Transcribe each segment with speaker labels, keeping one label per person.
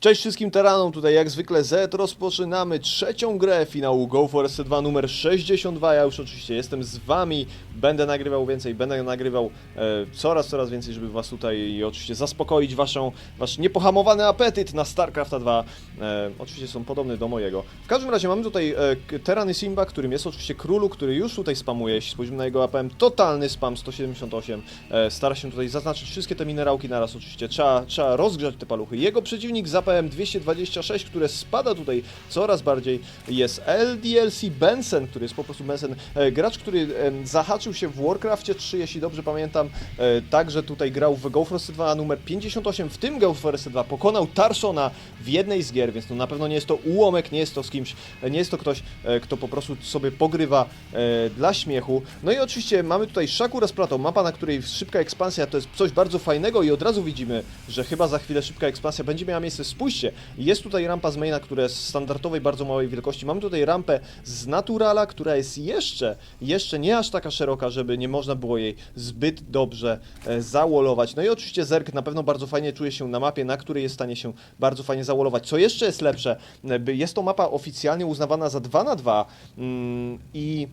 Speaker 1: Cześć wszystkim teranom, tutaj jak zwykle Z, rozpoczynamy trzecią grę finału Go For SC2 numer 62, ja już oczywiście jestem z wami, będę nagrywał więcej, będę nagrywał e, coraz, coraz więcej, żeby was tutaj i oczywiście zaspokoić waszą, wasz niepohamowany apetyt na StarCrafta 2, e, oczywiście są podobne do mojego. W każdym razie mamy tutaj e, Terany Simba, którym jest oczywiście królu, który już tutaj spamuje, jeśli spojrzymy na jego APM, totalny spam 178, e, stara się tutaj zaznaczyć wszystkie te minerałki. Naraz oczywiście, trzeba, trzeba rozgrzać te paluchy, jego przeciwnik zap PM226, które spada tutaj coraz bardziej, jest LDLC Benson, który jest po prostu Benson, e, gracz, który e, zahaczył się w Warcraftie 3, jeśli dobrze pamiętam, e, także tutaj grał w Ghost 2 numer 58, w tym Ghost 2 pokonał Tarsona w jednej z gier, więc no na pewno nie jest to ułomek, nie jest to z kimś, nie jest to ktoś, kto po prostu sobie pogrywa dla śmiechu. No i oczywiście mamy tutaj Shakura z Platą, mapa, na której szybka ekspansja to jest coś bardzo fajnego i od razu widzimy, że chyba za chwilę szybka ekspansja będzie miała miejsce z Spójrzcie, jest tutaj rampa z maina, która jest standardowej, bardzo małej wielkości. Mamy tutaj rampę z naturala, która jest jeszcze, jeszcze nie aż taka szeroka, żeby nie można było jej zbyt dobrze e. No i oczywiście Zerk na pewno bardzo fajnie czuje się na mapie, na której jest w stanie się bardzo fajnie zawolować. Co jeszcze jest lepsze, e, jest to mapa oficjalnie uznawana za 2 na 2 mm, i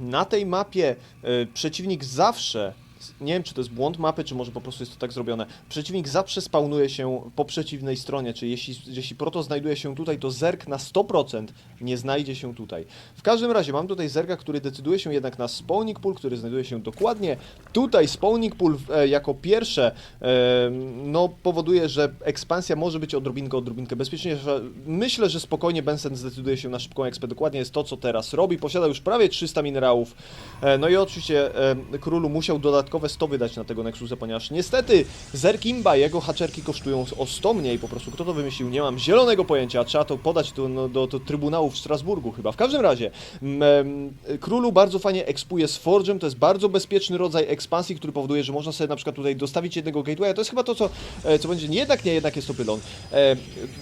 Speaker 1: na tej mapie e, przeciwnik zawsze, nie wiem czy to jest błąd mapy, czy może po prostu jest to tak zrobione, przeciwnik zawsze spawnuje się po przeciwnej stronie, czyli jeśli, jeśli proto znajduje się tutaj, to zerk na 100% nie znajdzie się tutaj. W każdym razie mam tutaj zerka, który decyduje się jednak na spawning pool, który znajduje się dokładnie tutaj. Spawning pool e, jako pierwsze e, no, powoduje, że ekspansja może być odrobinkę, odrobinkę bezpieczniejsza. Myślę, że spokojnie Benson zdecyduje się na szybką ekspę. Dokładnie jest to, co teraz robi. Posiada już prawie 300 minerałów. E, no i oczywiście e, królu musiał dodatkowe 100 wydać na tego Nexusa, ponieważ niestety Zerkimba, jego haczerki kosztują o 100 mniej. Po prostu kto to wymyślił, nie mam zielonego pojęcia. Trzeba to podać do, no, do, do Trybunału w Strasburgu chyba. W każdym razie, królu bardzo fajnie ekspuje z Forge'em. To jest bardzo bezpieczny rodzaj ekspansji, który powoduje, że można sobie na przykład tutaj dostawić jednego gatewaya. To jest chyba to, co, e, co będzie. Jednak nie, jednak jest to pylon. E,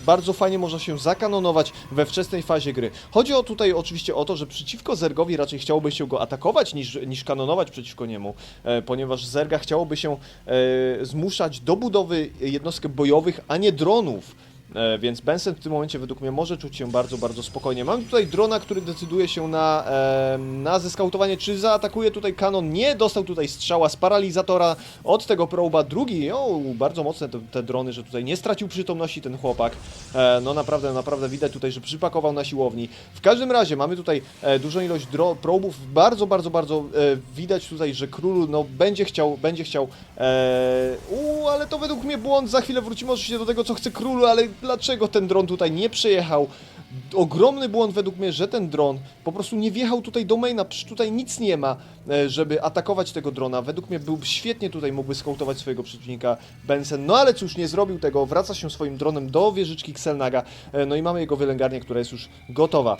Speaker 1: bardzo fajnie można się zakanonować we wczesnej fazie gry. Chodzi o tutaj oczywiście o to, że przeciwko Zergowi raczej chciałoby się go atakować niż, niż kanonować przeciwko niemu, e, ponieważ Zerga chciałoby się e, zmuszać do budowy jednostek bojowych, a nie dronów. E, Więc Benson w tym momencie według mnie może czuć się bardzo, bardzo spokojnie. Mam tutaj drona, który decyduje się na, e, na zeskautowanie, czy zaatakuje tutaj kanon. Nie dostał tutaj strzała z paralizatora od tego proba. Drugi, o, bardzo mocne te, te drony, że tutaj nie stracił przytomności ten chłopak. E, no naprawdę, naprawdę widać tutaj, że przypakował na siłowni. W każdym razie mamy tutaj e, dużą ilość probów. Bardzo, bardzo, bardzo e, widać tutaj, że król no, będzie chciał, będzie chciał. E, u, ale to według mnie błąd. Za chwilę wrócimy oczywiście do tego, co chce królu, ale dlaczego ten dron tutaj nie przejechał? Ogromny błąd według mnie, że ten dron po prostu nie wjechał tutaj do maina, przecież tutaj nic nie ma, e, żeby atakować tego drona. Według mnie był świetnie tutaj mógłby skautować swojego przeciwnika Benson, no ale cóż, nie zrobił tego, wraca się swoim dronem do wieżyczki Xelnaga, e, no i mamy jego wylęgarnię, która jest już gotowa.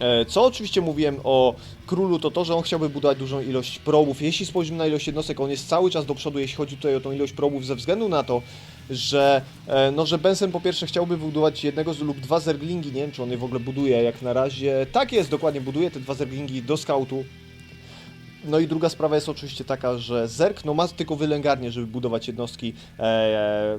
Speaker 1: E, Co oczywiście mówiłem o królu, to to, że on chciałby budować dużą ilość probów. Jeśli spojrzymy na ilość jednostek, on jest cały czas do przodu, jeśli chodzi tutaj o tą ilość probów, ze względu na to, że, e, no, że Benson po pierwsze chciałby budować jednego z, lub dwa zerglingi. Nie wiem, czy on je w ogóle buduje, jak na razie. Tak jest, dokładnie, buduje te dwa zerglingi do skautu. No i druga sprawa jest oczywiście taka, że Zerk no, ma tylko wylęgarnię, żeby budować jednostki. E,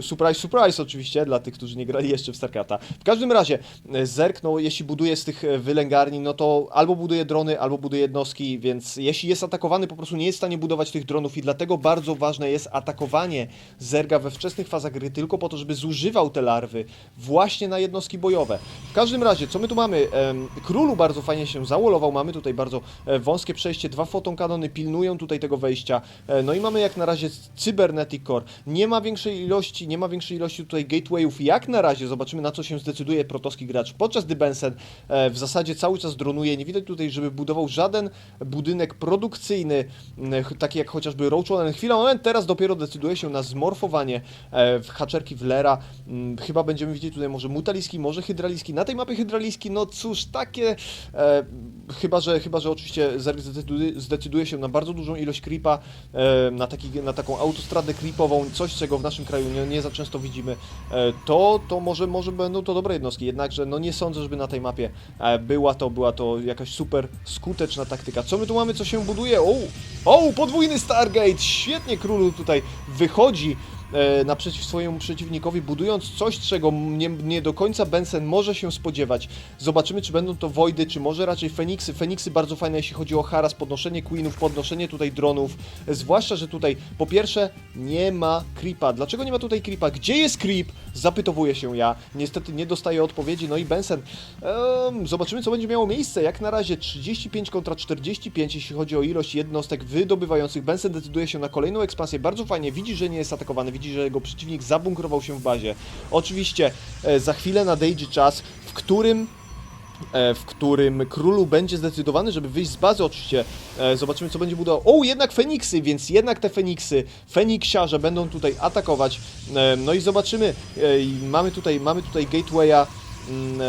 Speaker 1: surprise, surprise oczywiście, dla tych, którzy nie grali jeszcze w StarCrafta. W każdym razie, e, Zerk, no, jeśli buduje z tych e, wylęgarni, no to albo buduje drony, albo buduje jednostki, więc jeśli jest atakowany, po prostu nie jest w stanie budować tych dronów i dlatego bardzo ważne jest atakowanie Zerga we wczesnych fazach gry tylko po to, żeby zużywał te larwy właśnie na jednostki bojowe. W każdym razie, co my tu mamy? Królu bardzo fajnie się załolował, mamy tutaj bardzo e, wąskie przejście, dwa fotonkanony pilnują tutaj tego wejścia, no i mamy jak na razie Cybernetic Core. Nie ma większej ilości, nie ma większej ilości tutaj gatewayów, jak na razie, zobaczymy na co się zdecyduje protowski gracz, podczas gdy Benson e, w zasadzie cały czas dronuje, nie widać tutaj, żeby budował żaden budynek produkcyjny, taki jak chociażby Roach One. Chwila, moment, teraz dopiero decyduje się na zmorfowanie e, w haczerki Wlera. Chyba będziemy widzieć tutaj może mutaliski, może hydraliski. Na tej mapie hydraliski, no cóż, takie... E, chyba, że, chyba, że oczywiście Zerg zdecyduje, się na bardzo dużą ilość creepa, na, taki, na taką autostradę creepową, coś czego w naszym kraju nie, nie za często widzimy, e, to, to może, może będą to dobre jednostki. Jednakże no nie sądzę, żeby na tej mapie e, była to, była to jakaś super skuteczna taktyka. Co my tu mamy, co się buduje? O, o podwójny Stargate! Świetnie królu tutaj wychodzi naprzeciw swojemu przeciwnikowi, budując coś, czego nie, nie do końca Benson może się spodziewać. Zobaczymy, czy będą to Voidy, czy może raczej Feniksy. Feniksy bardzo fajne, jeśli chodzi o haras, podnoszenie Queenów, podnoszenie tutaj dronów. E, Zwłaszcza, że tutaj po pierwsze nie ma creepa. Dlaczego nie ma tutaj creepa? Gdzie jest creep? Zapytowuję się ja. Niestety nie dostaję odpowiedzi. No i Benson. em, zobaczymy, co będzie miało miejsce. Jak na razie 35 kontra 45, jeśli chodzi o ilość jednostek wydobywających. Benson decyduje się na kolejną ekspansję. Bardzo fajnie. Widzi, że nie jest atakowany. Że jego przeciwnik zabunkrował się w bazie. Oczywiście e, za chwilę nadejdzie czas, w którym e, w którym królu będzie zdecydowany, żeby wyjść z bazy. Oczywiście e, zobaczymy, co będzie budował. O, jednak Feniksy, więc jednak te Feniksy, Feniksiarze będą tutaj atakować. No i zobaczymy. Mamy tutaj, mamy tutaj Gatewaya. Mm,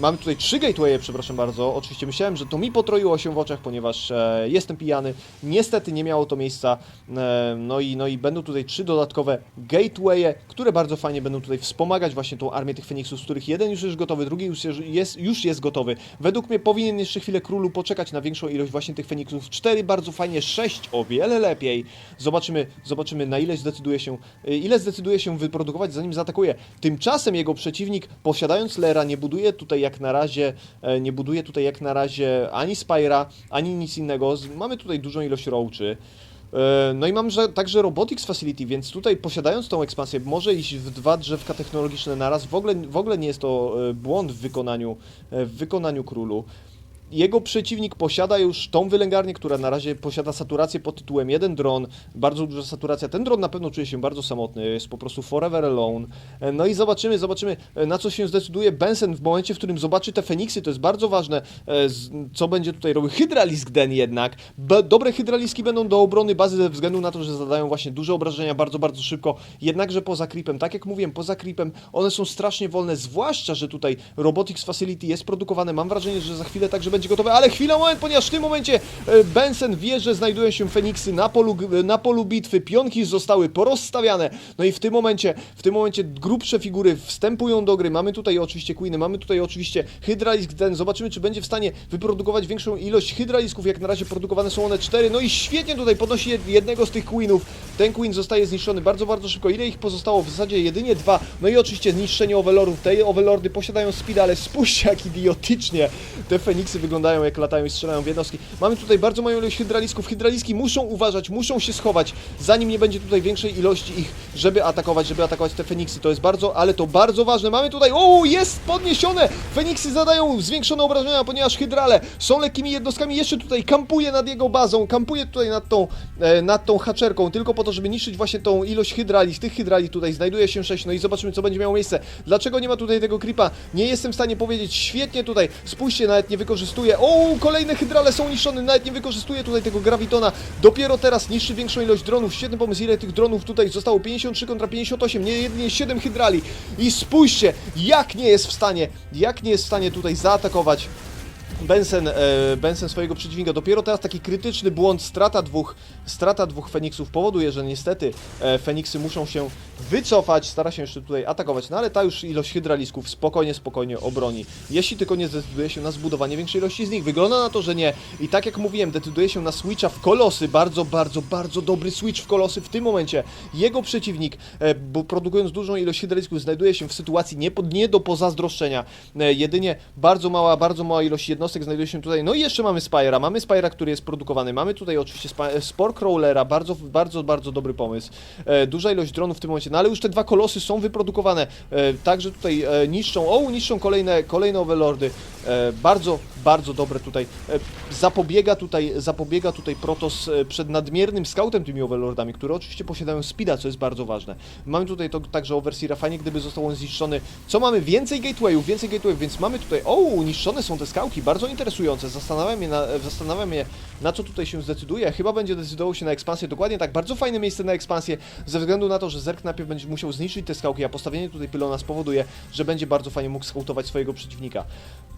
Speaker 1: Mamy tutaj trzy gatewaye, przepraszam bardzo. Oczywiście myślałem, że to mi potroiło się w oczach, ponieważ e, jestem pijany. Niestety nie miało to miejsca. No, i, no i będą tutaj trzy dodatkowe gatewaye, które bardzo fajnie będą tutaj wspomagać właśnie tą armię tych Feniksów, z których jeden już jest gotowy, drugi już jest, już jest gotowy. Według mnie powinien jeszcze chwilę królu poczekać na większą ilość właśnie tych Feniksów. Cztery bardzo fajnie, sześć o wiele lepiej. Zobaczymy, zobaczymy na ile zdecyduje się, e, ile zdecyduje się wyprodukować zanim zaatakuje. Tymczasem jego przeciwnik, posiadając Nie buduje tutaj jak na razie, e, nie buduje tutaj jak na razie ani Spyra, ani nic innego. Mamy tutaj dużą ilość roaczy. E, No i mam że, także Robotics Facility, więc tutaj posiadając tą ekspansję może iść w dwa drzewka technologiczne naraz. W ogóle, w ogóle nie jest to e, błąd w wykonaniu, w wykonaniu królu. Jego przeciwnik posiada już tą wylęgarnię, która na razie posiada saturację pod tytułem jeden dron, bardzo duża saturacja. Ten dron na pewno czuje się bardzo samotny, jest po prostu forever alone. E, No i zobaczymy, zobaczymy e, na co się zdecyduje Benson w momencie, w którym zobaczy te Feniksy, to jest bardzo ważne, e, co będzie tutaj robił. Hydralisk Den jednak. Dobre hydraliski będą do obrony bazy ze względu na to, że zadają właśnie duże obrażenia bardzo, bardzo szybko. Jednakże poza creepem, tak jak mówiłem, poza creepem one są strasznie wolne, zwłaszcza, że tutaj Robotics Facility jest produkowane. Mam wrażenie, że za chwilę także będzie gotowe, ale chwila, moment, ponieważ w tym momencie e, Benson wie, że znajdują się Feniksy na polu, g- na polu bitwy, pionki zostały porozstawiane. No i w tym momencie, w tym momencie grubsze figury wstępują do gry. Mamy tutaj oczywiście Queeny, mamy tutaj oczywiście Hydralisk Den. Zobaczymy, czy będzie w stanie wyprodukować większą ilość Hydralisków. Jak na razie produkowane są one cztery. No i świetnie tutaj podnosi jed- jednego z tych Queenów. Ten Queen zostaje zniszczony bardzo, bardzo szybko. Ile ich pozostało? W zasadzie jedynie dwa. No i oczywiście zniszczenie Overlordów. Te Overlordy posiadają speed, ale spójrzcie jak idiotycznie te Feniksy wyglądają, jak latają i strzelają w jednostki. Mamy tutaj bardzo małą ilość hydralisków. Hydraliski muszą uważać, muszą się schować, zanim nie będzie tutaj większej ilości ich, żeby atakować, żeby atakować te Feniksy. To jest bardzo, ale to bardzo ważne. Mamy tutaj, o, jest podniesione! Feniksy zadają zwiększone obrażenia, ponieważ hydrale są lekkimi jednostkami. Jeszcze tutaj kampuje nad jego bazą, kampuje tutaj nad tą, e, nad tą haczerką, tylko po to, żeby niszczyć właśnie tą ilość hydrali. Z tych hydrali tutaj znajduje się 6, no i zobaczymy, co będzie miało miejsce. Dlaczego nie ma tutaj tego creepa? Nie jestem w stanie powiedzieć. Świetnie tutaj, spójrzcie, nawet nie wykorzystuje. O, kolejne hydrale są niszczone, nawet nie wykorzystuje tutaj tego gravitona. Dopiero teraz niszczy większą ilość dronów. Świetny pomysł, ile tych dronów tutaj zostało? 53 kontra 58, nie jedynie 7 hydrali. I spójrzcie, jak nie jest w stanie, jak nie jest w stanie tutaj zaatakować Benson, e, Benson swojego przeciwnika. Dopiero teraz taki krytyczny błąd, strata dwóch, strata dwóch Feniksów powoduje, że niestety e, Feniksy muszą się wycofać, stara się jeszcze tutaj atakować, no ale ta już ilość hydralisków spokojnie, spokojnie obroni. Jeśli tylko nie zdecyduje się na zbudowanie większej ilości z nich. Wygląda na to, że nie. I tak jak mówiłem, decyduje się na switcha w kolosy. Bardzo, bardzo, bardzo dobry switch w kolosy w tym momencie. Jego przeciwnik, e, bo produkując dużą ilość hydralisków, znajduje się w sytuacji nie, nie do pozazdroszczenia. Jedynie bardzo mała, bardzo mała ilość jednostek znajduje się tutaj. No i jeszcze mamy Spyra. Mamy Spyra, który jest produkowany. Mamy tutaj oczywiście Spy- Spore Crawlera. Bardzo, bardzo, bardzo dobry pomysł. E, duża ilość dronów w tym momencie. No ale już te dwa kolosy są wyprodukowane. E, także tutaj e, niszczą, o, niszczą kolejne, kolejne overlordy. E, bardzo, bardzo dobre tutaj. E, zapobiega tutaj, zapobiega tutaj Protoss e, przed nadmiernym scoutem tymi overlordami, które oczywiście posiadają speeda, co jest bardzo ważne. Mamy tutaj to także Overseera, fajnie gdyby został on zniszczony. Co mamy? Więcej gatewayów, więcej gatewayów, więc mamy tutaj, o, niszczone są te skałki, bardzo interesujące. Zastanawiam mnie, na, zastanawiam mnie, na co tutaj się zdecyduje. Chyba będzie decydował się na ekspansję, dokładnie tak, bardzo fajne miejsce na ekspansję, ze względu na to, że Zerk najpierw będzie musiał zniszczyć te skałki, a postawienie tutaj pylona spowoduje, że będzie bardzo fajnie mógł skautować swojego przeciwnika.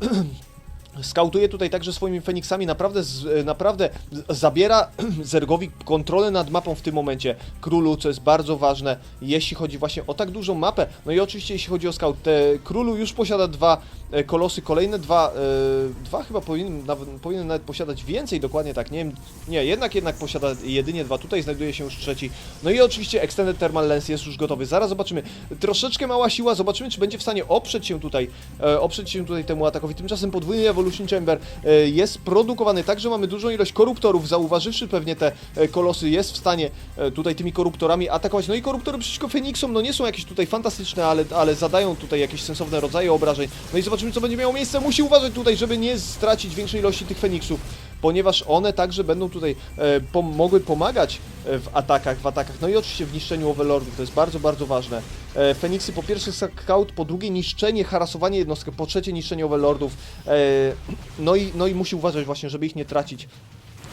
Speaker 1: Skautuje tutaj także swoimi Feniksami, naprawdę, z, naprawdę zabiera Zergowi kontrolę nad mapą w tym momencie. Królu, co jest bardzo ważne, jeśli chodzi właśnie o tak dużą mapę. No i oczywiście jeśli chodzi o scout, te, Królu już posiada dwa e, kolosy, kolejne dwa, e, dwa chyba powinien nawet, powinien nawet posiadać więcej, dokładnie tak, nie wiem, nie, jednak jednak posiada jedynie dwa, tutaj znajduje się już trzeci. No i oczywiście Extended Thermal Lens jest już gotowy, zaraz zobaczymy. Troszeczkę mała siła, zobaczymy czy będzie w stanie oprzeć się tutaj, e, oprzeć się tutaj temu atakowi. Tymczasem podwójny Evolution Chamber e, jest produkowany tak, że mamy dużą ilość koruptorów, zauważywszy pewnie te e, kolosy, jest w stanie e, tutaj tymi koruptorami atakować. No i koruptory przeciwko Feniksom, no nie są jakieś tutaj fantastyczne, ale, ale zadają tutaj jakieś sensowne rodzaje obrażeń. No i zobaczymy co będzie miało miejsce. Musi uważać tutaj, żeby nie stracić większej ilości tych Feniksów, ponieważ one także będą tutaj e, pom mogły pomagać e, w atakach, w atakach. No i oczywiście w niszczeniu Overlordów, to jest bardzo, bardzo ważne. E, Feniksy po pierwsze scout, po drugie niszczenie, harasowanie jednostki, po trzecie niszczenie Overlordów. E, no, i, no i musi uważać właśnie, żeby ich nie tracić.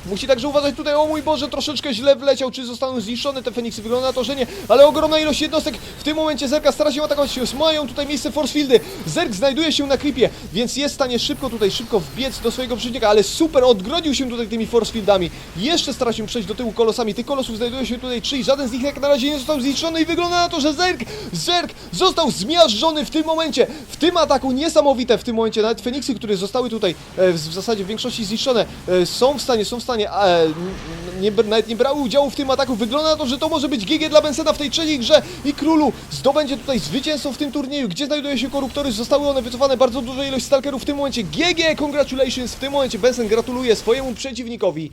Speaker 1: Musi także uważać tutaj, o mój Boże, troszeczkę źle wleciał, czy zostaną zniszczone te Feniksy, wygląda na to, że nie, ale ogromna ilość jednostek, w tym momencie Zerka stara się atakować, mają tutaj miejsce force fieldy, Zerk znajduje się na creepie, więc jest w stanie szybko tutaj, szybko wbiec do swojego przeciwnika, ale super, odgrodził się tutaj tymi force fieldami, jeszcze stara się przejść do tyłu kolosami, tych kolosów znajduje się tutaj trzy żaden z nich jak na razie nie został zniszczony i wygląda na to, że Zerk, Zerk został zmiażdżony w tym momencie, w tym ataku niesamowite w tym momencie, nawet Feniksy, które zostały tutaj e, w, w zasadzie w większości zniszczone, e, są w stanie, są w stanie, e, n- nie, nawet nie brały udziału w tym ataku, wygląda na to, że to może być GG dla Bensena w tej trzeciej grze i Królu zdobędzie tutaj zwycięstwo w tym turnieju, gdzie znajdują się koruptory, zostały one wycofane, bardzo duża ilość stalkerów w tym momencie, GG, congratulations, w tym momencie Benson gratuluje swojemu przeciwnikowi,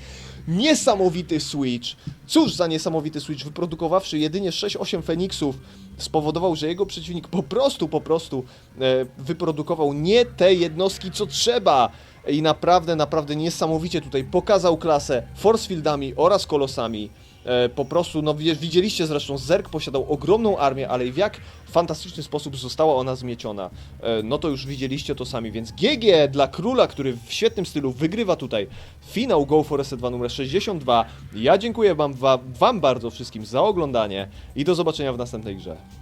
Speaker 1: niesamowity switch, cóż za niesamowity switch, wyprodukowawszy jedynie 6-8 Feniksów, spowodował, że jego przeciwnik po prostu, po prostu e, wyprodukował nie te jednostki, co trzeba. I naprawdę, naprawdę niesamowicie tutaj pokazał klasę force fieldami oraz kolosami. E, po prostu, no widzieliście zresztą, Zerk posiadał ogromną armię, ale w jak fantastyczny sposób została ona zmieciona. E, no to już widzieliście to sami, więc GG dla króla, który w świetnym stylu wygrywa tutaj finał Go for SC2 numer 62. Ja dziękuję wam, wam bardzo wszystkim za oglądanie i do zobaczenia w następnej grze.